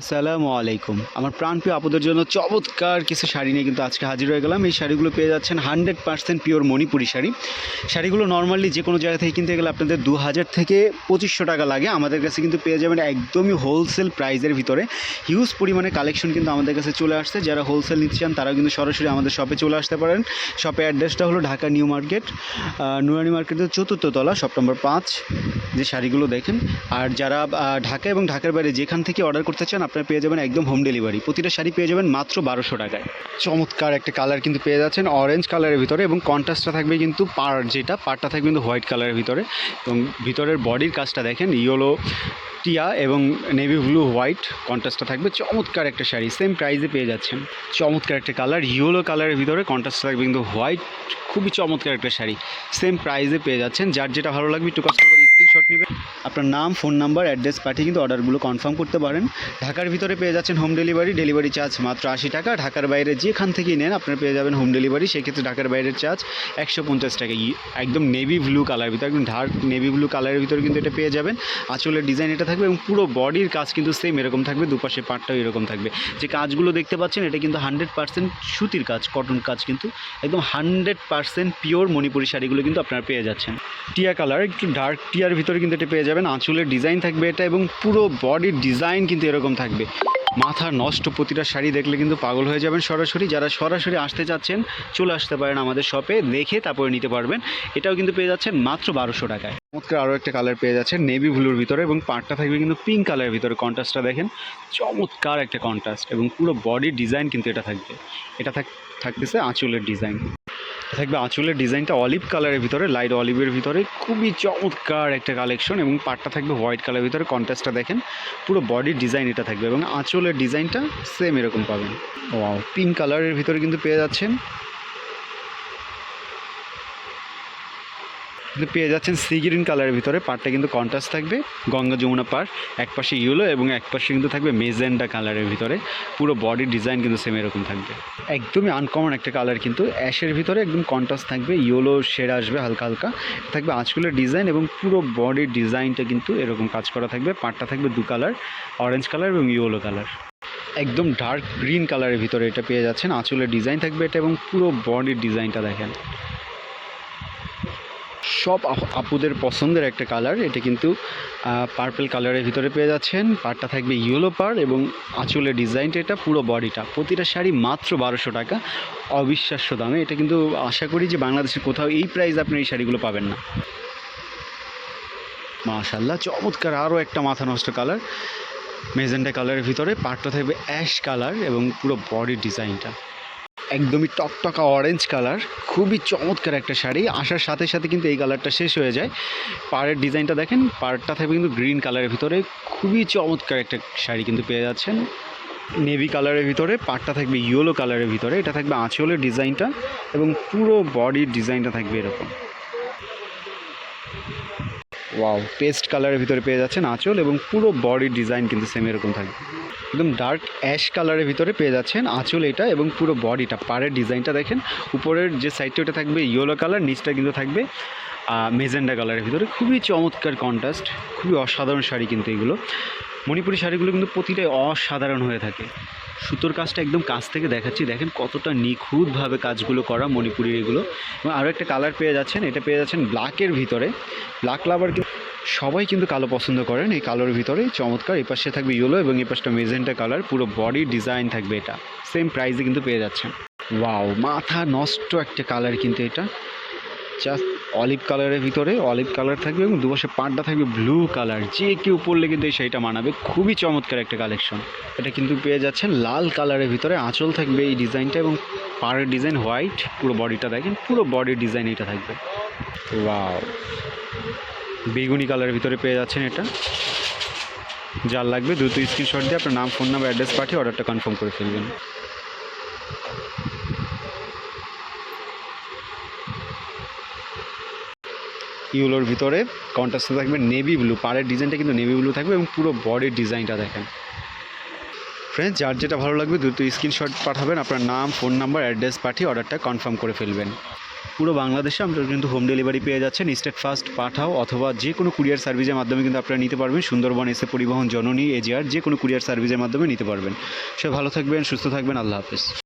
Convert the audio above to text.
আসসালামু আলাইকুম। আমার প্রাণপ্রিয় আপুদের জন্য চমৎকার কিছু শাড়ি নিয়ে কিন্তু আজকে হাজির হয়ে গেলাম। এই শাড়িগুলো পেয়ে যাচ্ছেন hundred percent pure Manipuri sari. শাড়িগুলো নর্মালি যে কোনো জায়গা থেকে কিনতে গেলে আপনাদের দু হাজার থেকে পঁচিশশো টাকা লাগে। আমাদের কাছে কিন্তু পেয়ে যাবেন একদমই হোলসেল প্রাইজের ভিতরে। হিউজ পরিমাণে কালেকশন কিন্তু আমাদের কাছে চলে আসছে। যারা হোলসেল নিতে চান, তারাও কিন্তু সরাসরি আমাদের শপে চলে আসতে পারেন। শপের অ্যাড্রেসটা হলো ঢাকা নিউ মার্কেট নুরানি মার্কেটের চতুর্থ তলা শপ নম্বর পাঁচ। যে শাড়িগুলো দেখেন। আর যারা ঢাকা এবং ঢাকার বাইরে যেখান থেকে অর্ডার করতে চান আপনারা পেয়ে যাবেন একদম হোম ডেলিভারি প্রতিটা শাড়ি পেয়ে যাবেন মাত্র বারোশো টাকায়। চমৎকার একটা কালার কিন্তু পেয়ে যাচ্ছেন অরেঞ্জ কালারের ভিতরে এবং কন্ট্রাস্টটা থাকবে কিন্তু পার, যেটা পারটা থাকবে কিন্তু হোয়াইট কালারের ভিতরে। এবং ভিতরের বডির কাজটা দেখেন ইয়েলো টিয়া এবং নেভি ব্লু হোয়াইট কন্ট্রাস্টটা থাকবে। চমৎকার একটা শাড়ি সেম প্রাইসে পেয়ে যাচ্ছেন। চমৎকার একটা কালার ইয়েলো কালারের ভিতরে কন্ট্রাস্ট থাকবে কিন্তু হোয়াইট খুবই চমৎকার একটা শাড়ি। সেম প্রাইসে পেয়ে যাচ্ছেন, যার যেটা ভালো লাগবে একটু কষ্ট স্ক্রিনশট নেবেন। আপনার নাম ফোন নাম্বার অ্যাড্রেস পাঠিয়ে কিন্তু অর্ডারগুলো কনফার্ম করতে পারেন। ঢাকার ভিতরে পেয়ে যাচ্ছেন হোম ডেলিভারি ডেলিভারি চার্জ মাত্র আশি টাকা। ঢাকার বাইরে যেখান থেকেই নেন, আপনারা পেয়ে যাবেন হোম ডেলিভারি সেক্ষেত্রে ঢাকার বাইরের চার্জ একশো পঞ্চাশ টাকা। একদম নেভি ব্লু কালার ভিতরে, একদম ডার্ক নেভি ব্লু কালারের ভিতরে কিন্তু এটা পেয়ে যাবেন। আঁচলের ডিজাইন এটা থাকবে এবং পুরো বডির কাজ কিন্তু সেম এরকম থাকবে, দুপাশে পাটটাও এরকম থাকবে। যে কাজগুলো দেখতে পাচ্ছেন, এটা কিন্তু হান্ড্রেড পার্সেন্ট সুতির কাজ কটন কাজ কিন্তু। একদম হান্ড্রেড পার্সেন্ট পিওর মণিপুরি শাড়িগুলো কিন্তু আপনারা পেয়ে যাচ্ছেন। টিয়া কালার একটু ডার্ক টিয়ার ভিতরে কিন্তু এটা পেয়ে যাবেন। আঁচলের ডিজাইন থাকবে এটা এবং পুরো বডির ডিজাইন কিন্তু এরকম থাকবে। মাথা নষ্ট প্রতিটা শাড়ি দেখলে কিন্তু পাগল হয়ে যাবেন সরাসরি। যারা সরাসরি আসতে চাচ্ছেন, চলে আসতে পারেন আমাদের শপে দেখে তারপরে নিতে পারবেন। এটাও কিন্তু পেয়ে যাচ্ছেন মাত্র বারোশো টাকায়। চমৎকার আরও একটা কালার পেয়ে যাচ্ছেন নেভি ব্লুর ভিতরে এবং পাটটা থাকবে কিন্তু পিঙ্ক কালারের ভিতরে কন্ট্রাস্টটা দেখেন। চমৎকার একটা কন্ট্রাস্ট এবং পুরো বডির ডিজাইন কিন্তু এটা থাকবে। এটা থাক থাকতেছে আঁচলের ডিজাইন থাকবে আঁচলের ডিজাইনটা অলিভ কালারের ভিতরে লাইট অলিভের ভিতরে। খুবই চমৎকার একটা কালেকশন এবং পাটটা থাকবে হোয়াইট কালারের ভিতরে। কন্ট্রাস্টটা দেখেন, পুরো বডির ডিজাইন এটা থাকবে এবং আঁচলের ডিজাইনটা সেম এরকম পাবেন। ও পিঙ্ক কালারের ভিতরে কিন্তু পেয়ে যাচ্ছেন। কিন্তু পেয়ে যাচ্ছেন সি গ্রিন কালারের ভিতরে। পাড়টা কিন্তু কন্ট্রাস্ট থাকবে। গঙ্গা যমুনা পাড়, এক পাশে ইয়েলো এবং এক পাশে কিন্তু থাকবে মেজেন্ডা কালারের ভিতরে। পুরো বডির ডিজাইন কিন্তু সেম এরকম থাকবে। একদমই আনকমন একটা কালার কিন্তু। অ্যাশের ভিতরে একদম কন্ট্রাস্ট থাকবে। ইয়েলো শেড আসবে হালকা হালকা। থাকবে আঁচকুলের ডিজাইন এবং পুরো বডির ডিজাইনটা কিন্তু এরকম কাজ করা থাকবে। পাড়টা থাকবে দু কালার অরেঞ্জ কালার এবং ইয়েলো কালার একদম ডার্ক গ্রিন কালারের ভিতরে এটা পেয়ে যাচ্ছেন। আঁচলের ডিজাইন থাকবে এটা এবং পুরো বডির ডিজাইনটা দেখেন। সব আপ- আপুদের পছন্দের একটা কালার। এটা কিন্তু পার্পল কালারের ভিতরে পেয়ে যাচ্ছেন। পাড়টা থাকবে ইয়েলো পার এবং আঁচলের ডিজাইনটা এটা পুরো বডিটা। প্রতিটা শাড়ি মাত্র বারোশো টাকা। অবিশ্বাস্য দামে। এটা কিন্তু আশা করি যে বাংলাদেশের কোথাও এই প্রাইস আপনি এই শাড়িগুলো পাবেন না। মাশাল্লাহ চমৎকার আরও একটা মাথা নষ্ট কালার মেজেন্টা কালারের ভিতরে পাটটা থাকবে অ্যাশ কালার এবং পুরো বডির ডিজাইনটা একদমই টকটকা অরেঞ্জ কালার খুবই চমৎকার একটা শাড়ি। আসার সাথে সাথে কিন্তু এই কালারটা শেষ হয়ে যায়। পাড়ের ডিজাইনটা দেখেন, পাড়টা থাকবে কিন্তু গ্রিন কালারের ভিতরে। খুবই চমৎকার একটা শাড়ি কিন্তু পেয়ে যাচ্ছেন। নেভি কালারের ভিতরে পাটটা থাকবে ইয়েলো কালারের ভিতরে। এটা থাকবে আঁচলের ডিজাইনটা এবং পুরো বডির ডিজাইনটা থাকবে এরকম। ওয়াও পেস্ট কালারের ভিতরে পেয়ে যাচ্ছেন আঁচল এবং পুরো বডির ডিজাইন কিন্তু সেম এরকম থাকবে। একদম ডার্ক অ্যাশ কালারের ভিতরে পেয়ে যাচ্ছেন আঁচল এটা এবং পুরো বডিটা পাড়ের ডিজাইনটা দেখেন। উপরের যে সাইডটা ওটা থাকবে ইয়েলো কালার নিচটা কিন্তু থাকবে মেজেন্ডা কালারের ভিতরে। খুবই চমৎকার কন্ট্রাস্ট খুবই অসাধারণ শাড়ি কিন্তু এগুলো। মণিপুরি শাড়িগুলো কিন্তু প্রতিটাই অসাধারণ হয়ে থাকে। সুতোর কাজটা একদম কাছ থেকে দেখাচ্ছি। দেখেন কতটা নিখুঁতভাবে কাজগুলো করা মণিপুরির এগুলো। এবং আরও একটা কালার পেয়ে যাচ্ছেন। এটা পেয়ে যাচ্ছেন ব্ল্যাকের ভিতরে। ব্ল্যাক লাভার সবাই কিন্তু কালো পছন্দ করেন এই কালোর ভিতরে। চমৎকার। এই পাশে থাকবে ইয়েলো এবং এই পাশটা মেজেন্টা কালার পুরো বডি ডিজাইন থাকবে এটা। সেম প্রাইসে কিন্তু পেয়ে যাচ্ছেন। ওয়াও মাথা নষ্ট একটা কালার কিন্তু এটা। জাস্ট অলিভ কালারের ভিতরে অলিভ কালার থাকবে এবং দুপাশে পাড়টা থাকবে ব্লু কালার যে কেউ পরলে কিন্তু এই শাড়িটা মানাবে। খুবই চমৎকার একটা কালেকশন এটা কিন্তু পেয়ে যাচ্ছেন লাল কালারের ভিতরে। আঁচল থাকবে এই ডিজাইনটা এবং পাড়ের ডিজাইন হোয়াইট। পুরো বডিটা দেখেন, পুরো বডির ডিজাইন এটা থাকবে। ওয়াও বেগুনি কালারের ভিতরে পেয়ে যাচ্ছেন এটা। যার লাগবে দ্রুত স্ক্রিনশট দিয়ে আপনার নাম ফোন নাম্বার অ্যাড্রেস পাঠিয়ে অর্ডারটা কনফার্ম করে ফেলবেন। ইউলোর ভিতরে কন্ট্রাস্টে থাকবে নেভি ব্লু পাড়ের ডিজাইনটা কিন্তু নেভি ব্লু থাকবে এবং পুরো বডির ডিজাইনটা দেখেন। ফ্রেন্ডস যার যেটা ভালো লাগবে দ্রুত স্ক্রিনশট পাঠাবেন, আপনার নাম ফোন নাম্বার অ্যাড্রেস পাঠিয়ে অর্ডারটা কনফার্ম করে ফেলবেন। পুরো বাংলাদেশে আপনারা কিন্তু হোম ডেলিভারি পেয়ে যাচ্ছেন স্টেট ফাস্ট পাঠাও অথবা যে কোনো কুরিয়ার সার্ভিসের মাধ্যমে কিন্তু আপনারা নিতে পারবেন, সুন্দরবন এসে পরিবহন, জননী এজিআর যে কোনো কুরিয়ার সার্ভিসের মাধ্যমে নিতে পারবেন। সে ভালো থাকবেন, সুস্থ থাকবেন, আল্লাহ হাফেজ।